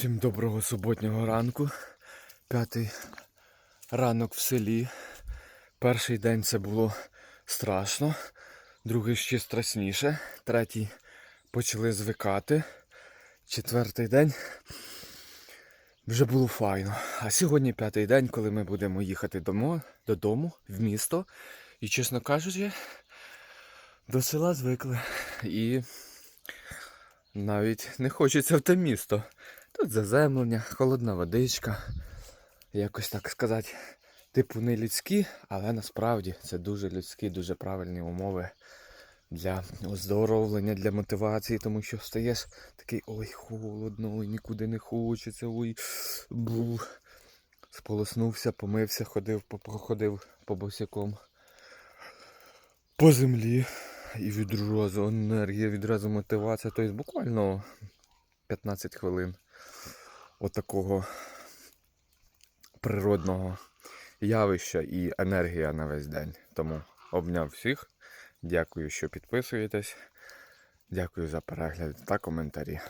Всім доброго суботнього ранку. П'ятий ранок в селі. Перший день це було страшно, другий ще страшніше, третій почали звикати. Четвертий день вже було файно. А сьогодні п'ятий день, коли ми будемо їхати домо, додому, в місто. І, чесно кажучи, до села звикли. І навіть не хочеться в те місто. Тут заземлення, холодна водичка. Якось так сказати, типу не людські, але насправді це дуже людські, дуже правильні умови для оздоровлення, для мотивації, тому що стаєш такий ой, холодно, ой, нікуди не хочеться, ой, бу. Сполоснувся, помився, ходив, походив по босяком по землі. І відразу енергія, відразу мотивація. Тобто буквально 15 хвилин отакого природного явища і енергія на весь день. Тому обняв всіх. Дякую, що підписуєтесь. Дякую за перегляд та коментарі.